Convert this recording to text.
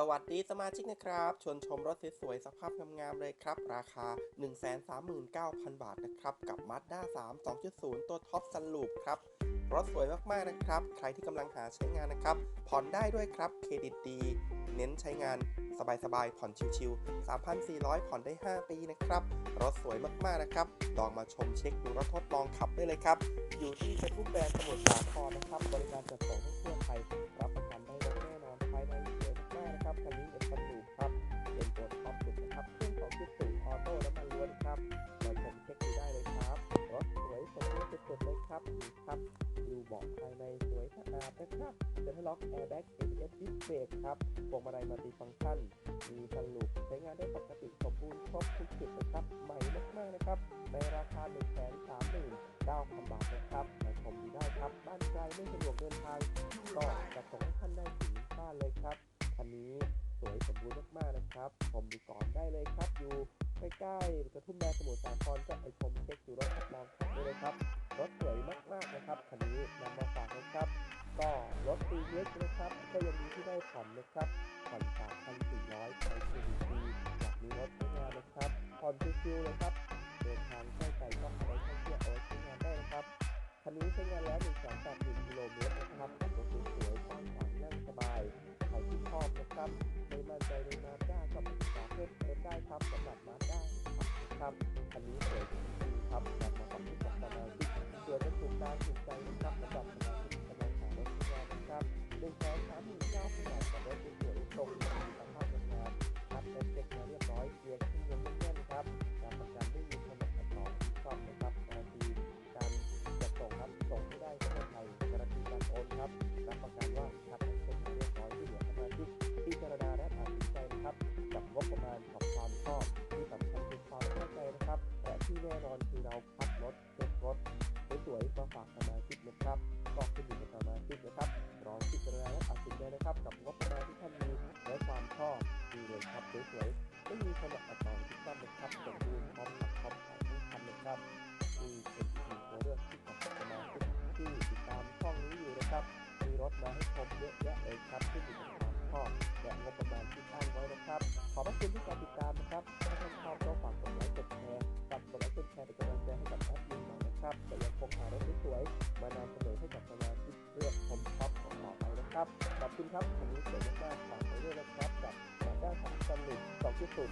สวัสดีสมาชิกนะครับ ชวนชมรถสวยๆสภาพงามๆเลยครับ ราคา 139,000 บาทนะครับ กับ Mazda 3 2.0 ตัวท็อปซันลูปครับ รถสวยมากๆนะครับ ใครที่กำลังหาใช้งานนะครับ ผ่อนได้ด้วยครับ เครดิตดี เน้นใช้งานสบายๆ ผ่อนชิวๆ 3,400 ผ่อนได้ 5 ปีนะครับ รถสวยมากๆ นะครับ ลองมาชมเช็คดูรถทดลองขับได้เลยครับ อยู่ที่เซ็นทรัลแบรนด์สมุทรสาครนะครับ บริการจัดส่งให้ทั่วไทย รับประกันได้แน่นอนภายในสวย นะครับคันนี้เอ็นคันดูครับ เป็นตัวท็อปสุดนะครับเครื่องของจุดสูงออโต้น้ำมันล้วนครับมาชมเช็คดูได้เลยครับ รถสวยสมบูรณ์สุดๆเลยครับนี่ครับ ดูเบาะภายในสวยสะอาดนะครับเซ็นทรัลล็อกแอร์แบ็ก ABS ดิสเบรกครับพวงมาลัยมัลติฟังก์ชัน มีสรุปใช้งานได้ปกติสมบูรณ์ครบทุกจุดนะครับ ใหม่มากๆนะครับ ในราคา1 3 9 0 0 0บาทนะครับมาชมดูได้ครับ บ้านไกลไม่สะดวกเดินทาง ก็จะส่งให้ท่านได้ถึงบ้านเลยครับ คันนี้สวยสมบูรณ์มากๆนะครับชมดูก่อนได้เลยครับ อยู่ใกล้ๆกระทุ่มแบนสมุทรสาครก็ไปชมเช็คดูรถทดลองขับได้เลยครับรถสวยมากๆนะครับคันนี้นำมาฝากนะครับ ก็รถตีเล็กนะครับ ก็ยังมีที่ได้ผ่อนนะครับผ่อน3,400ไปถึงปีอยากมีรถใช้งานนะครับผ่อนชิวๆเลยครับเดินทางใกล้ๆก็ไว้ท่องเที่ยวเอาไว้ใช้งานได้นะครับคันนี้ใช้งานแล้ว181กิโลเมตรนะครับ ครับไม่มั่นใจในมาด้าก็ปรึกษาเพิ่มเติมได้ครับสำหรับมาด้าครับคันนี้สวยจริงๆครับนำมาฝากที่กับสมาชิกเผื่อจะถูกตาถูกใจนะครับสำหรับสมาชิกกำลังหารถที่งานนะครับหนึ่งแสนสามหมื่นเก้าพันบาทกับรถสวยๆตรงมีสภาพงามครับรถเช็คมาเรียบร้อยเกียร์ขึ้นยนต์แน่นๆครับการประกันไม่มีขนาดอัดต่อที่ชอบนะครับการันตีการจัดส่งครับส่งไม่ได้ทั่วไทยการันตีการโอนครับรับประกัน งบประมาณกับความชอบที่สำคัญคือความเข้าใจนะครับและที่แน่นอนคือเราคัดรถเช็ครถสวยๆมาฝากสมาชิกนะครับก็ขึ้นอยู่กับสมาชิกนะครับลองพิจารณาและตัดสินใจนะครับกับงบประมาณที่ท่านมีและความชอบดีเลยครับสวยๆไม่มีขนาดอัดต่อที่ตั้งนะครับสมบูรณ์พร้อมขับพร้อมขายทั้งคันะครับนี่เป็นอีกหนึ่งตัวเลือกที่กับสมาชิกที่ติดตามช่องนี้อยู่นะครับมีรถมาให้ชมเยอะแยะเลยครับที่อยู่กับความชอบ และงบประมาณที่ตั้งไว้นะครับ ขอบพระคุณที่การติดตามนะครับถ้าท่านชอบก็ฝากกดไลค์กดแชร์กับกดไลค์กดแชร์เป็นกำลังใจให้กับแอดมินหน่อยนะครับแต่ยังคงหารถสวยๆมานำเสนอให้กับสมาชิกเพื่อผมท็อปของเราไปนะครับขอบคุณครับผมนี้สวยมากฝากไปด้วยนะครับกับมาด้าสามสนุกสองที่สุด